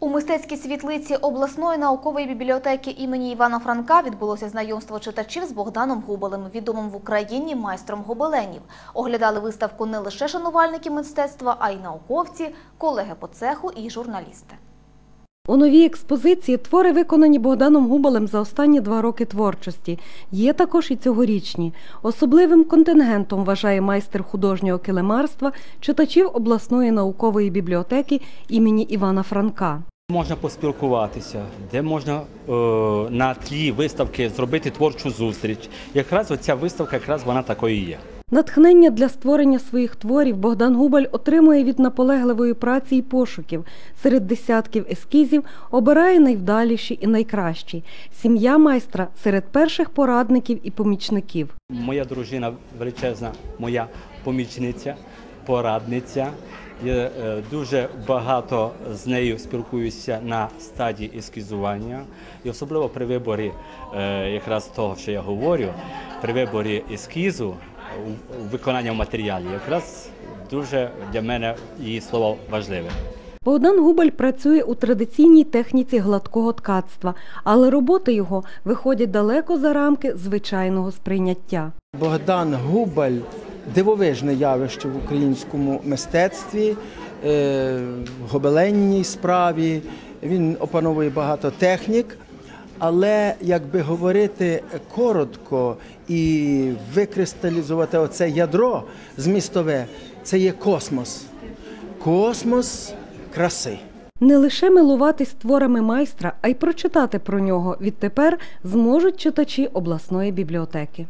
У мистецькій світлиці обласної наукової бібліотеки імені Івана Франка відбулося знайомство читачів з Богданом Губелем, відомим в Україні майстром гобеленів. Оглядали виставку не лише шанувальники мистецтва, а й науковці, колеги по цеху і журналісти. У новій експозиції твори, виконані Богданом Губалем за останні два роки творчості. Є також і цьогорічні. Особливим контингентом вважає майстер художнього килимарства читачів обласної наукової бібліотеки імені Івана Франка. Можна поспілкуватися, де можна е, на тлі виставки зробити творчу зустріч. Якраз оця виставка, якраз вона такою є. Натхнення для створення своїх творів Богдан Губаль отримує від наполегливої праці і пошуків. Серед десятків ескізів обирає найвдаліші і найкращі. Сім'я майстра серед перших порадників і помічників. Моя дружина величезна, моя помічниця, порадниця. Я е, дуже багато з нею спілкуюся на стадії ескізування, і особливо при виборі е, якраз того, що я говорю, при виборі ескізу виконання матеріалів, якраз дуже для мене її слово важливе. Богдан Губаль працює у традиційній техніці гладкого ткацтва, але роботи його виходять далеко за рамки звичайного сприйняття. Богдан Губаль дивовижне явище в українському мистецтві, е, в гобеленній справі. Він опановує багато технік, але якби говорити коротко і викристалізувати оце ядро змістове, це є космос. Космос краси. Не лише милуватись творами майстра, а й прочитати про нього відтепер зможуть читачі обласної бібліотеки.